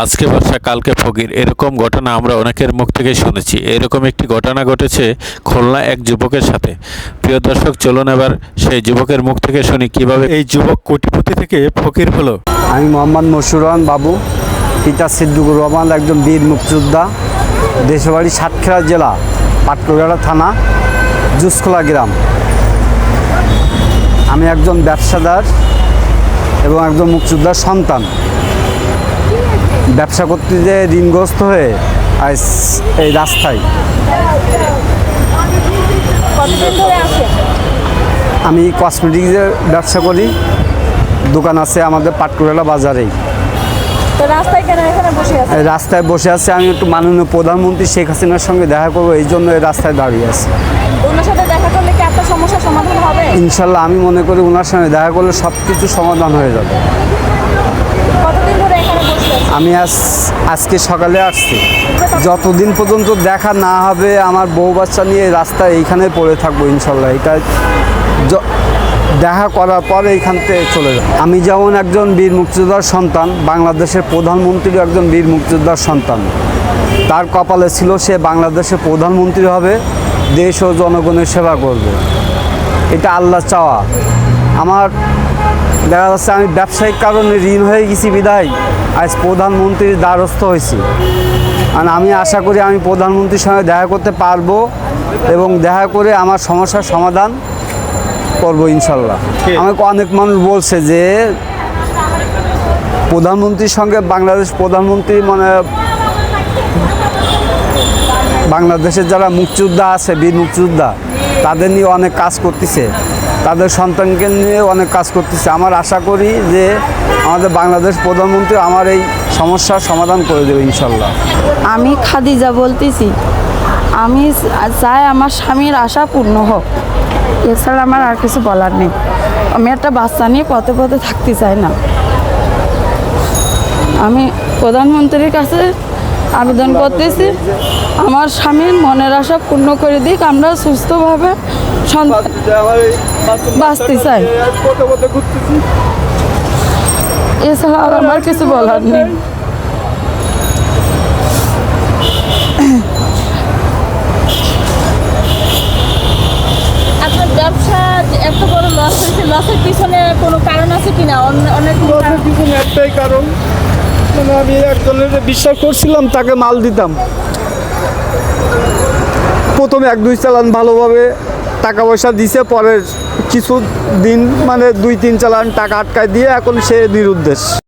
আজকে বর্ষা, কালকে ফকির। এরকম ঘটনা আমরা অনেকের মুখ থেকে শুনেছি। এরকম একটি ঘটনা ঘটেছে খুলনা এক যুবকের সাথে। প্রিয় দর্শক, চলুন এবার সেই যুবকের মুখ থেকে শুনি কীভাবে এই যুবক কোটিপতি থেকে ফকির হলো। আমি মোহাম্মদ মশুরান বাবু, পিতা সিদ্দুকুর রহমান, একজন বীর মুক্তিযোদ্ধা, দেশবাড়ি, সাতক্ষীরা জেলা পাটকুড়াড়া থানা, জুসখোলা গ্রাম। আমি একজন ব্যবসাদার এবং একজন মুক্তিযোদ্ধার সন্তান। ব্যবসা করতে যে ঋণগ্রস্ত হয়ে আজ এই রাস্তায়। আমি কসমেটিক্সের ব্যবসা করি। দোকান আছে আমাদের পাটকুড়াড়া বাজারেই। রাস্তায় বসে আছি। আমি একটু মাননীয় প্রধানমন্ত্রী শেখ হাসিনার সঙ্গে দেখা করব এই জন্য এই রাস্তায় দাঁড়িয়ে আছি। ওনার সাথে দেখা করলে কি আপনার সমস্যার সমাধান হবে? ইনশাল্লাহ আমি মনে করি ওনার সঙ্গে দেখা করলে সব কিছু সমাধান হয়ে যাবে কতদিন ধরে এখানে বসে আছেন আমি আজ, আজকে সকালে আসছি। যতদিন পর্যন্ত দেখা না হবে, আমার বউ বাচ্চা নিয়ে রাস্তায় এইখানে পড়ে থাকব ইনশাল্লাহ। এটা দেখা করার পর এইখান থেকে চলে যাব। আমি যেমন একজন বীর মুক্তিযোদ্ধার সন্তান, বাংলাদেশের প্রধানমন্ত্রী একজন বীর মুক্তিযোদ্ধার সন্তান। তার কপালে ছিল সে বাংলাদেশের প্রধানমন্ত্রী হবে, দেশ ও জনগণের সেবা করবে। এটা আল্লাহ চাওয়া। আমার দেখা যাচ্ছে আমি ব্যবসায়িক কারণে ঋণ হয়ে গেছি বিদায়। আজ প্রধানমন্ত্রীর দ্বারস্থ হয়েছি। আর আমি আশা করি আমি প্রধানমন্ত্রীর সঙ্গে দেখা করতে পারব এবং দেখা করে আমার সমস্যার সমাধান করব ইনশাল্লাহ। আমাকে অনেক মানুষ বলছে যে প্রধানমন্ত্রীর সঙ্গে বাংলাদেশ প্রধানমন্ত্রী মানে বাংলাদেশের যারা মুক্তিযোদ্ধা আছে বীর মুক্তিযোদ্ধা তাদের নিয়ে অনেক কাজ করতেছে। তাদের সন্তানকে নিয়ে অনেক কাজ করতেছে। আমার আশা করি যে আমাদের বাংলাদেশ প্রধানমন্ত্রী আমার এই সমস্যার সমাধান করে দেবে, ইনশাল্লাহ। আমি খাদিজা বলতেছি। আমি চাই আমার স্বামীর আশা পূর্ণ হোক। এছাড়া আমার আর কিছু বলার নেই। আমি একটা বাচ্চা নিয়ে পথে পথে থাকতে চাই না। আমি প্রধানমন্ত্রীর কাছে আবেদন করতেছি। আমার স্বামীর মনের আশা পূর্ণ করে দিক আমরা সুস্থভাবে বাঁচতে চাই। এছাড়া আর আমার কিছু বলার নেই। এত বড় লস হয়েছে লসের পিছনে কোনো কারণ আছে কিনা? অনেক পিছনে একটাই কারণ মানে আমি একজনের বিশ্বাস করছিলাম, তাকে মাল দিতাম। প্রথমে এক দুই চালান ভালোভাবে টাকা পয়সা দিছে পরের কিছু দিন মানে দুই তিন চালান টাকা আটকায় দিয়ে এখন সে নিরুদ্দেশ।